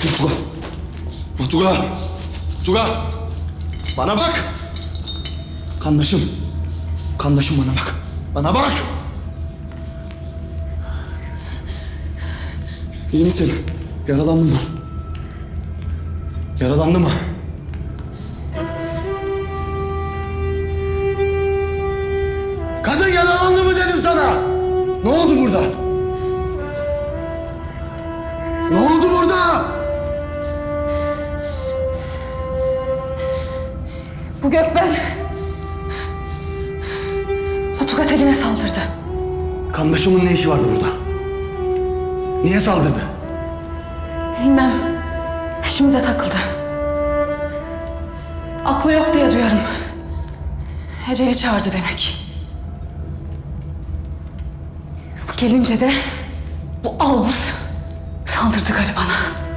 Tuga. Tuga. Tuga. Bana bak. Kandaşım. Kandaşım bana bak. Bana bak. İyi misin? Yaralandın mı? Yaralandı mı? Kadın yaralandı mı dedim sana? Ne oldu burada? Bu Gökben. Batuga Tegin'e saldırdı. Kandaşımın ne işi vardı burada? Niye saldırdı? Bilmem. İşimize takıldı. Aklı yok diye duyarım. Eceli çağırdı demek. Gelince de bu albus saldırdı garibana.